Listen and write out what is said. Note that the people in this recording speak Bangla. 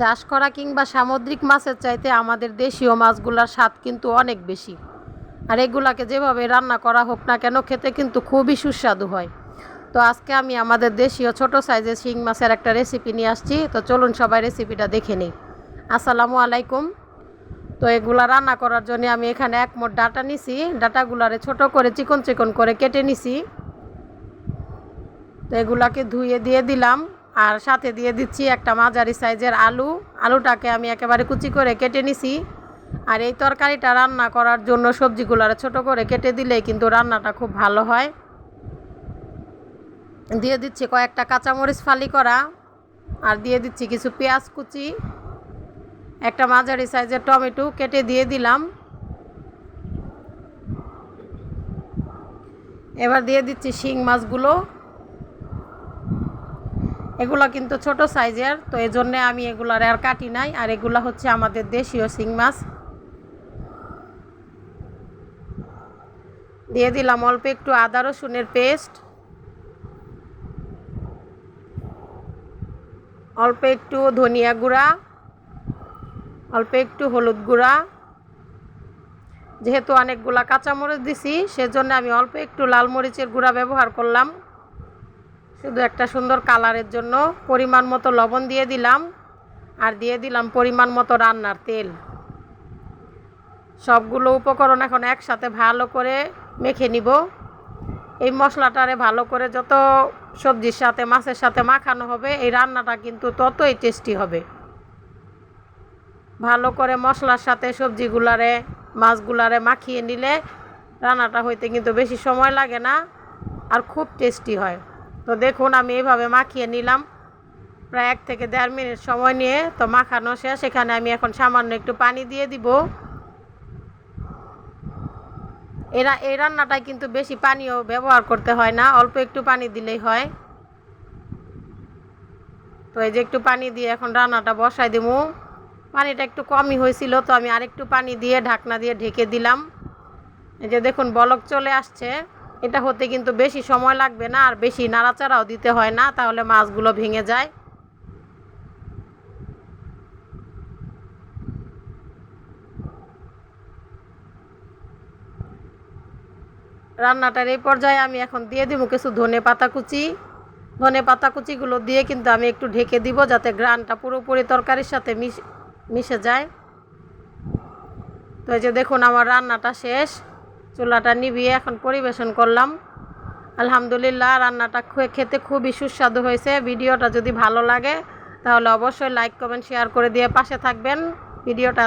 চাষ করা কিংবা সামুদ্রিক মাছের চাইতে আমাদের দেশীয় মাছগুলোর স্বাদ কিন্তু অনেক বেশি। আর এগুলাকে যেভাবে রান্না করা হোক না কেন খেতে কিন্তু খুবই সুস্বাদু হয়। তো আজকে আমি আমাদের দেশীয় ছোট সাইজের শিং মাছের একটা রেসিপি নিয়ে আসছি। তো চলুন সবাই রেসিপিটা দেখে নিই। আসসালামু আলাইকুম। তো এগুলা রান্না করার জন্য আমি এখানে এক মোট ডাটা নিছি। ডাটাগুলারে ছোট করে চিকন চিকন করে কেটে নিছি। তো এগুলাকে ধুয়ে দিয়ে দিলাম। আর সাথে দিয়ে দিচ্ছি একটা মাঝারি সাইজের আলু। আলুটাকে আমি একেবারে কুচি করে কেটে নিছি। আর এই তরকারিটা রান্না করার জন্য সবজিগুলারে ছোট করে কেটে দিলেই কিন্তু রান্নাটা খুব ভালো হয়। দিয়ে দিচ্ছি কয়েকটা কাঁচামরিচ ফালি করা। আর দিয়ে দিচ্ছি কিছু পেঁয়াজ কুচি। একটা মাঝারি সাইজের টমেটো কেটে দিয়ে দিলাম। এবার দিয়ে দিচ্ছি শিং মাছগুলো। এগুলো কিন্তু ছোট সাইজের, তো এই জন্যে আমি এগুলার আর কাটি নাই। আর এগুলো হচ্ছে আমাদের দেশীয় শিং মাছ। দিয়ে দিলাম অল্প একটু আদা রসুনের পেস্ট। অল্প একটু ধনিয়া গুঁড়া। অল্প একটু হলুদ গুঁড়া। যেহেতু অনেকগুলা কাঁচামরিচ দিছি, সেজন্য আমি অল্প একটু লাল মরিচের গুঁড়া ব্যবহার করলাম। শুধু একটা সুন্দর কালারের জন্য পরিমাণ মতো লবণ দিয়ে দিলাম আর দিয়ে দিলাম পরিমাণ মতো রান্নার তেল। সবগুলো উপকরণ এখন একসাথে ভালো করে মেখে নিব। এই মশলাটারে ভালো করে যত সবজির সাথে, মাছের সাথে মাখানো হবে, এই রান্নাটা কিন্তু ততই টেস্টি হবে। ভালো করে মশলার সাথে সবজিগুলারে, মাছগুলারে মাখিয়ে নিলে রান্নাটা হইতে কিন্তু বেশি সময় লাগে না আর খুব টেস্টি হয়। তো দেখুন, আমি এইভাবে মাখিয়ে নিলাম। প্রায় এক থেকে দেড় মিনিট সময় নিয়ে তো মাখানো শেষ। এখানে আমি এখন সামান্য একটু পানি দিয়ে দিব। এরা, এই রান্নাটায় কিন্তু বেশি পানিও ব্যবহার করতে হয় না, অল্প একটু পানি দিলেই হয়। তো এই যে একটু পানি দিয়ে এখন রান্নাটা বসাই দিব পানিটা একটু কমই হয়েছিল, তো আমি আরেকটু পানি দিয়ে ঢাকনা দিয়ে ঢেকে দিলাম। এই যে দেখুন, বলক চলে আসছে। এটা হতে কিন্তু বেশি সময় লাগবে না, আর বেশি নাড়াচাড়াও দিতে হয় না, তাহলে মাছগুলো ভেঙে যায়। রান্নাটার এই পর্যায়ে আমি এখন দিয়ে দিব কিছু ধনে পাতা কুচি। ধনে পাতা কুচিগুলো দিয়ে কিন্তু আমি একটু ঢেকে দিব যাতে গ্রানটা পুরোপুরি তরকারির সাথে মিশে যায়। তো এই যে দেখুন, আমার রান্নাটা শেষ। চুলাটা নিভিয়ে এখন পরিবেশন করলাম। আলহামদুলিল্লাহ, রান্নাটা খেতে খুবই সুস্বাদু হয়েছে। ভিডিওটা যদি ভালো লাগে, তাহলে অবশ্যই লাইক কমেন্ট শেয়ার করে দিয়ে পাশে থাকবেন। ভিডিওটা